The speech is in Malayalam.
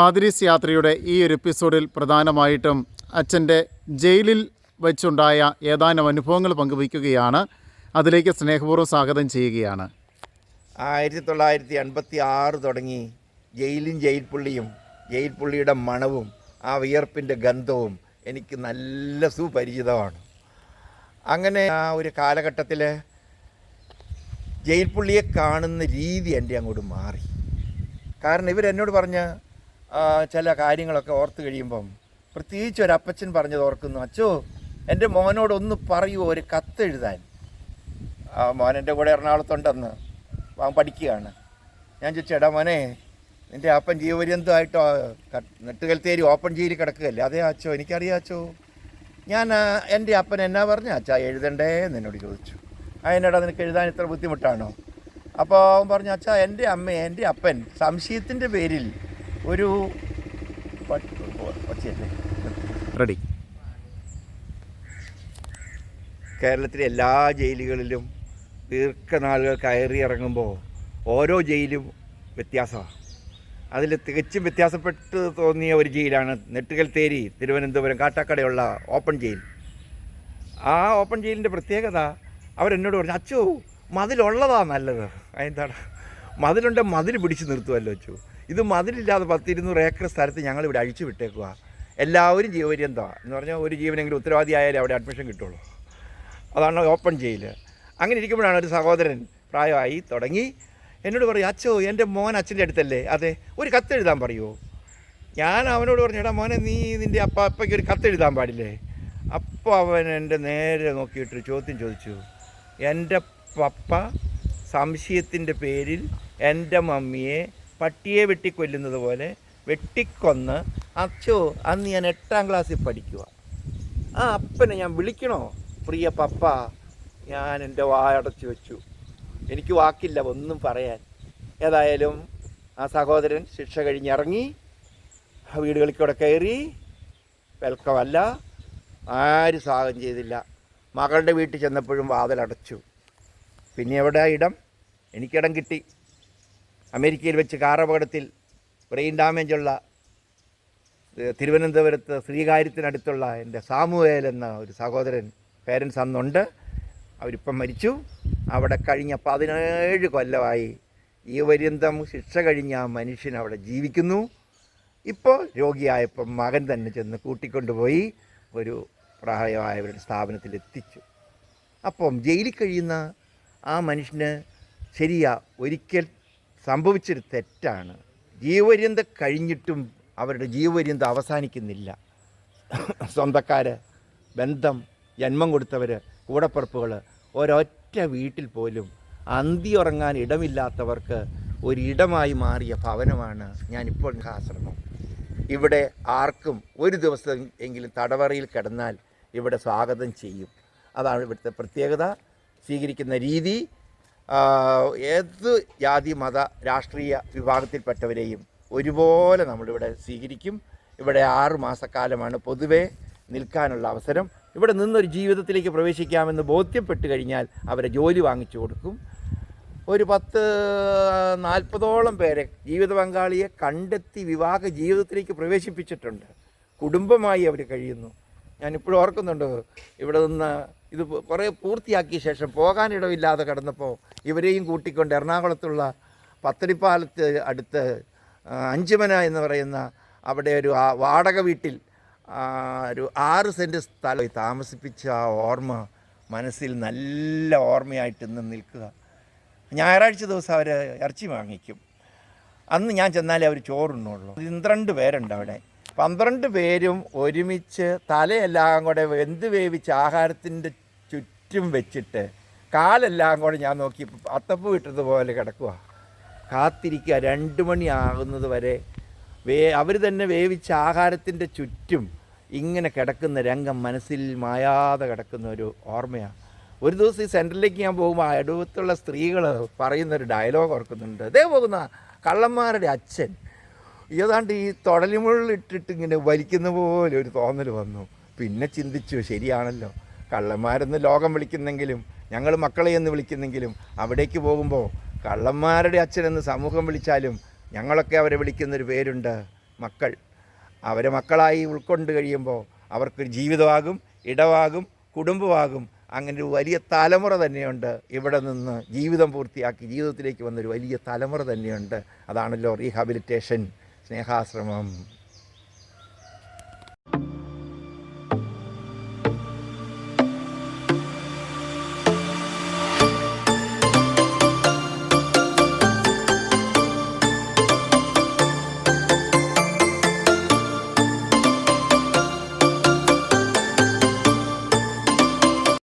പാതിരീസ് യാത്രയുടെ ഈ ഒരു എപ്പിസോഡിൽ പ്രധാനമായിട്ടും അച്ഛന്റെ ജയിലിൽ വെച്ചുണ്ടായ ഏതാനും അനുഭവങ്ങൾ പങ്കുവയ്ക്കുകയാണ്. അതിലേക്ക് സ്നേഹപൂർവം സ്വാഗതം ചെയ്യുകയാണ്. ആയിരത്തി തൊള്ളായിരത്തി അൻപത്തി ആറ് തുടങ്ങി ജയിലും ജയിൽ പുള്ളിയും ജയിൽ പുള്ളിയുടെ മണവും ആ വിയർപ്പിന്റെ ഗന്ധവും എനിക്ക് നല്ല സുപരിചിതമാണ്. അങ്ങനെ ആ ഒരു കാലഘട്ടത്തിൽ ജയിൽ പുള്ളിയെ കാണുന്ന രീതി എന്റെ അങ്ങോട്ട് മാറി. കാരണം ഇവരെന്നോട് പറഞ്ഞ ചില കാര്യങ്ങളൊക്കെ ഓർത്ത് കഴിയുമ്പം പ്രത്യേകിച്ച് ഒരു അപ്പച്ചൻ പറഞ്ഞത് ഓർക്കുന്നു അച്ചോ എന്റെ മോനോടൊന്ന് പറയൂ ഒരു കത്ത് എഴുതാൻ. ആ മോൻ എന്റെ കൂടെ എറണാകുളത്തുണ്ടെന്ന് അവൻ പഠിക്കുകയാണ്. ഞാൻ ചോദിച്ചു എടാ മോനെ നിന്റെ അപ്പൻ ജീവപര്യന്തമായിട്ടോ നെട്ടുകൽത്തേരി ഓപ്പൺ ജയിലിൽ കിടക്കുകയല്ലേ? അതേ അച്ചോ? എനിക്കറിയാം അച്ചോ. ഞാൻ എന്റെ അപ്പൻ എന്നാ പറഞ്ഞു? അച്ഛാ എഴുതണ്ടേ? എന്ന് എന്നോട് ചോദിച്ചു. ആ എന്നോടാ നിനക്ക് എഴുതാൻ ഇത്ര ബുദ്ധിമുട്ടാണോ? അപ്പോൾ അവൻ പറഞ്ഞു അച്ഛാ എന്റെ അമ്മ എന്റെ അപ്പൻ സംശയത്തിന്റെ പേരിൽ ഒരു? റെഡി. കേരളത്തിലെ എല്ലാ ജയിലുകളിലും ദീർഘനാളുകൾ കയറി ഇറങ്ങുമ്പോൾ ഓരോ ജയിലും വ്യത്യാസമാണ്. അതിൽ തികച്ചും വ്യത്യാസപ്പെട്ട് തോന്നിയ ഒരു ജയിലാണ് നെട്ടുകൽത്തേരി തിരുവനന്തപുരം കാട്ടാക്കടയുള്ള ഓപ്പൺ ജയിൽ. ആ ഓപ്പൺ ജയിലിന്റെ പ്രത്യേകത അവരെന്നോട് പറഞ്ഞു അച്ചു മതിലുള്ളതാണ് നല്ലത്. അതെന്താണ് മതിലുണ്ട് മതിൽ പിടിച്ച് നിർത്തുമല്ലോ അച്ചു. ഇത് മതിലില്ലാതെ പത്തിരുന്നൂറ് ഏക്കർ സ്ഥലത്ത് ഞങ്ങളിവിടെ അഴിച്ചു വിട്ടേക്കുക എല്ലാവരും ജീവപര്യന്തമാണ് എന്ന് പറഞ്ഞാൽ ഒരു ജീവനെങ്കിലും ഉത്തരവാദി ആയാലേ അവിടെ അഡ്മിഷൻ കിട്ടുള്ളൂ. അതാണ് ഓപ്പൺ ജയിൽ അങ്ങനെ ഇരിക്കുമ്പോഴാണ് ഒരു സഹോദരൻ പ്രായമായി തുടങ്ങി. എന്നോട് പറയും അച്ഛോ എന്റെ മോൻ അച്ഛന്റെ അടുത്തല്ലേ? അതെ. ഒരു കത്തെഴുതാൻ പറയുമോ ഞാൻ അവനോട് പറഞ്ഞു എടാ മോനെ നീ നിന്റെ അപ്പ അപ്പയ്ക്ക് ഒരു കത്തെഴുതാൻ പാടില്ലേ? അപ്പോൾ അവൻ എന്റെ നേരെ നോക്കിയിട്ട് ചോദ്യം ചോദിച്ചു. എന്റെ പപ്പ സംശയത്തിന്റെ പേരിൽ എന്റെ മമ്മിയെ പട്ടിയെ വെട്ടിക്കൊല്ലുന്നത് പോലെ വെട്ടിക്കൊന്ന് അച്ഛോ അന്ന് ഞാൻ എട്ടാം ക്ലാസ്സിൽ പഠിക്കുക ആ അപ്പനെ ഞാൻ വിളിക്കണോ? പ്രിയ പപ്പ ഞാൻ എന്റെ വായടച്ചു വെച്ചു. എനിക്ക് വാക്കില്ല ഒന്നും പറയാൻ. ഏതായാലും ആ സഹോദരൻ ശിക്ഷ കഴിഞ്ഞിറങ്ങി വീടുകളിൽ കയറി വെൽക്കമല്ല ആരും സ്വാഗതം ചെയ്തില്ല. മകളുടെ വീട്ടിൽ ചെന്നപ്പോഴും വാതിലടച്ചു. പിന്നെ എവിടെ ഇടം? എനിക്കിടം കിട്ടി. അമേരിക്കയിൽ വെച്ച് കാർ അപകടത്തിൽ ബ്രെയിൻ ഡാമേജുള്ള തിരുവനന്തപുരത്ത് ശ്രീകാര്യത്തിനടുത്തുള്ള എന്റെ സാമുവേൽ എന്ന ഒരു സഹോദരൻ പേരൻസ് അന്നുണ്ട്. അവരിപ്പം മരിച്ചു. അവിടെ കഴിഞ്ഞ പതിനേഴ് കൊല്ലമായി ഈ പര്യന്തം ശിക്ഷ കഴിഞ്ഞ ആ മനുഷ്യൻ അവിടെ ജീവിക്കുന്നു. ഇപ്പോൾ രോഗിയായപ്പം മകൻ തന്നെ ചെന്ന് കൂട്ടിക്കൊണ്ടുപോയി ഒരു പ്രായമായവരുടെ സ്ഥാപനത്തിൽ എത്തിച്ചു അപ്പം ജയിലിൽ കഴിയുന്ന ആ മനുഷ്യന് ശരിയാ ഒരിക്കൽ സംഭവിച്ചൊരു തെറ്റാണ്. ജീവപര്യന്തം കഴിഞ്ഞിട്ടും അവരുടെ ജീവപര്യന്തം അവസാനിക്കുന്നില്ല. സ്വന്തക്കാർ ബന്ധം ജന്മം കൊടുത്തവർ കൂടപ്പുറപ്പുകൾ ഒരൊറ്റ വീട്ടിൽ പോലും അന്തി ഉറങ്ങാൻ ഇടമില്ലാത്തവർക്ക് ഒരിടമായി മാറിയ ഭവനമാണ് ഞാനിപ്പോൾ ആശ്രമം ഇവിടെ ആർക്കും ഒരു ദിവസം എങ്കിലും തടവറയിൽ കിടന്നാൽ ഇവിടെ സ്വാഗതം ചെയ്യും. അതാണ് ഇവിടുത്തെ പ്രത്യേകത. സ്വീകരിക്കുന്ന രീതി ഏത് ജാതി മത രാഷ്ട്രീയ വിഭാഗത്തിൽപ്പെട്ടവരെയും ഒരുപോലെ നമ്മളിവിടെ സ്വീകരിക്കും. ഇവിടെ ആറു മാസക്കാലമാണ് പൊതുവേ നിൽക്കാനുള്ള അവസരം. ഇവിടെ നിന്നൊരു ജീവിതത്തിലേക്ക് പ്രവേശിക്കാമെന്ന് ബോധ്യപ്പെട്ട് കഴിഞ്ഞാൽ അവരെ ജോലി വാങ്ങിച്ചു കൊടുക്കും. ഒരു പത്ത് നാൽപ്പതോളം പേരെ ജീവിത പങ്കാളിയെ കണ്ടെത്തി വിവാഹ ജീവിതത്തിലേക്ക് പ്രവേശിപ്പിച്ചിട്ടുണ്ട്. കുടുംബമായി അവർ കഴിയുന്നു. ഞാനിപ്പോഴും ഓർക്കുന്നുണ്ട്. ഇവിടെ നിന്ന് ഇത് കുറേ പൂർത്തിയാക്കിയ ശേഷം പോകാനിടമില്ലാതെ കിടന്നപ്പോൾ ഇവരെയും കൂട്ടിക്കൊണ്ട് എറണാകുളത്തുള്ള പത്തടിപ്പാലത്ത് അടുത്ത് അഞ്ചുമന എന്ന് പറയുന്ന അവിടെ ഒരു വാടക വീട്ടിൽ ഒരു ആറ് സെന്റ് സ്ഥലം. താമസിപ്പിച്ച ആ ഓർമ്മ മനസ്സിൽ നല്ല ഓർമ്മയായിട്ട് ഇന്ന് നിൽക്കുക. ഞായറാഴ്ച ദിവസം അവർ ഇറച്ചി വാങ്ങിക്കും. അന്ന് ഞാൻ ചെന്നാലേ അവർ ചോറുണ്ണുള്ളൂ. പന്ത്രണ്ട് പേരുണ്ട് അവിടെ. പന്ത്രണ്ട് പേരും ഒരുമിച്ച് തലയെല്ലാം കൂടെ വെന്ത് വേവിച്ച് ആഹാരത്തിന്റെ ചുറ്റും വെച്ചിട്ട് കാലെല്ലാം കൂടെ ഞാൻ നോക്കി അത്തപ്പ് വിട്ടതുപോലെ കിടക്കുക കാത്തിരിക്കുക. രണ്ട് മണിയാകുന്നത് വരെ വേ അവർ തന്നെ വേവിച്ച ആഹാരത്തിന്റെ ചുറ്റും ഇങ്ങനെ കിടക്കുന്ന രംഗം മനസ്സിൽ മായാതെ കിടക്കുന്ന ഒരു ഓർമ്മയാണ് ഒരു ദിവസം ഈ സെന്ററിലേക്ക് ഞാൻ പോകുമ്പോൾ അടുത്തുള്ള സ്ത്രീകൾ പറയുന്നൊരു ഡയലോഗ് ഓർക്കുന്നുണ്ട്. അതേ പോകുന്ന കള്ളന്മാരുടെ അച്ഛൻ. ഏതാണ്ട് ഈ തൊടലിമുള്ളിട്ടിട്ട് ഇങ്ങനെ വലിക്കുന്ന പോലെ ഒരു തോന്നൽ വന്നു. പിന്നെ ചിന്തിച്ചു ശരിയാണല്ലോ. കള്ളന്മാരെന്ന് ലോകം വിളിക്കുന്നെങ്കിലും ഞങ്ങൾ മക്കളെ എന്ന് വിളിക്കുന്നെങ്കിലും അവിടേക്ക് പോകുമ്പോൾ കള്ളന്മാരുടെ അച്ഛനെന്ന് സമൂഹം വിളിച്ചാലും ഞങ്ങളൊക്കെ അവരെ വിളിക്കുന്നൊരു പേരുണ്ട് മക്കൾ. അവരെ മക്കളായി ഉൾക്കൊണ്ട് കഴിയുമ്പോൾ അവർക്കൊരു ജീവിതമാകും ഇടവാകും കുടുംബമാകും. അങ്ങനെ ഒരു വലിയ തലമുറ തന്നെയുണ്ട് ഇവിടെ നിന്ന് ജീവിതം പൂർത്തിയാക്കി ജീവിതത്തിലേക്ക് വന്നൊരു വലിയ തലമുറ തന്നെയുണ്ട്. അതാണല്ലോ റീഹാബിലിറ്റേഷൻ സ്നേഹാശ്രമം.